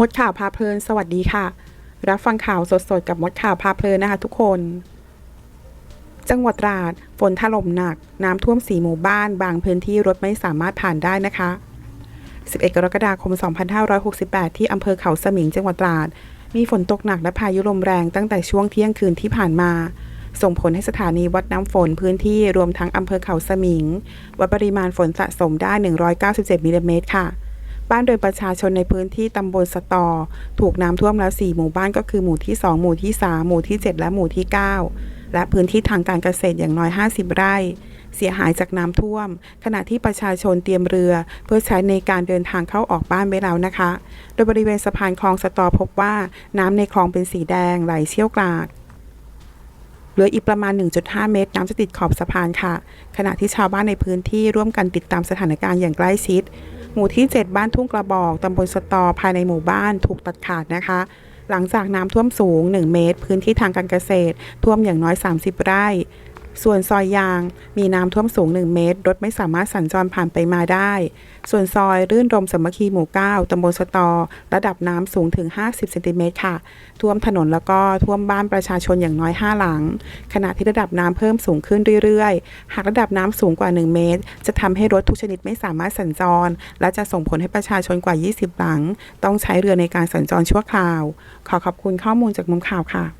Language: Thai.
มดข่าวพาเพลิน สวัสดีค่ะ รับฟังข่าวสดๆ กับมดข่าวพาเพลินนะคะทุกคน จังหวัดตราดฝนถล่มหนัก น้ำท่วมสีหมู่บ้าน บางพื้นที่รถไม่สามารถผ่านได้นะคะ 11 กรกฎาคม 2568 ที่อำเภอเขาสมิงจังหวัดตราด มีฝนตกหนักและพายุลมแรงตั้งแต่ช่วงเที่ยงคืนที่ผ่านมาส่งผลให้สถานีวัดน้ำฝนพื้นที่รวมทั้งอำเภอเขาสมิง วัดปริมาณฝนสะสมได้ 197มิลลิเมตรค่ะ บ้านโดยประชาชนในพื้นที่ตำบลสตอ ถูกน้ำท่วมแล้ว 4 หมู่บ้านก็คือหมู่ที่ 2 หมู่ที่ 3 หมู่ที่ 7 และหมู่ที่ 9 และพื้นที่ทางการเกษตรอย่างน้อย 50 ไร่ เสียหายจากน้ำท่วม ขณะที่ประชาชนเตรียมเรือ เพื่อใช้ในการเดินทางเข้าออกบ้านไว้แล้วนะคะ โดยบริเวณสะพานคลองสตอพบว่าน้ำในคลองเป็นสีแดงไหลเชี่ยวกรากเหลืออีกประมาณ 1.5 เมตร น้ำจะติดขอบสะพานค่ะ ขณะที่ชาวบ้านในพื้นที่ร่วมกันติดตามสถานการณ์อย่างใกล้ชิด หมู่ที่ 7 บ้านทุ่งกระบอกตำบลสตอภายในหมู่บ้านถูกตัดขาดนะคะ หลังจากน้ำท่วมสูง 1 เมตร พื้นที่ทางการเกษตร ท่วมอย่างน้อย 30 ไร่ ส่วนซอยยางมีน้ำท่วมสูง 1 เมตร รถไม่สามารถสัญจรผ่านไปมาได้ ส่วนซอยรื่นรมสมัคคีหมู่ 9ตำบลสตอ ระดับน้ำสูงถึง 50 เซนติเมตรค่ะ ท่วมถนนแล้วก็ท่วมบ้านประชาชนอย่างน้อย 5 หลัง ขณะที่ระดับน้ำเพิ่มสูงขึ้นเรื่อยๆ หากระดับน้ำสูงกว่า 1 เมตร จะทำให้รถทุกชนิดไม่สามารถสัญจร และจะส่งผลให้ประชาชนกว่า 20 หลัง ต้องใช้เรือในการสัญจรชั่วคราว ขอขอบคุณข้อมูลจากมุมข่าวค่ะ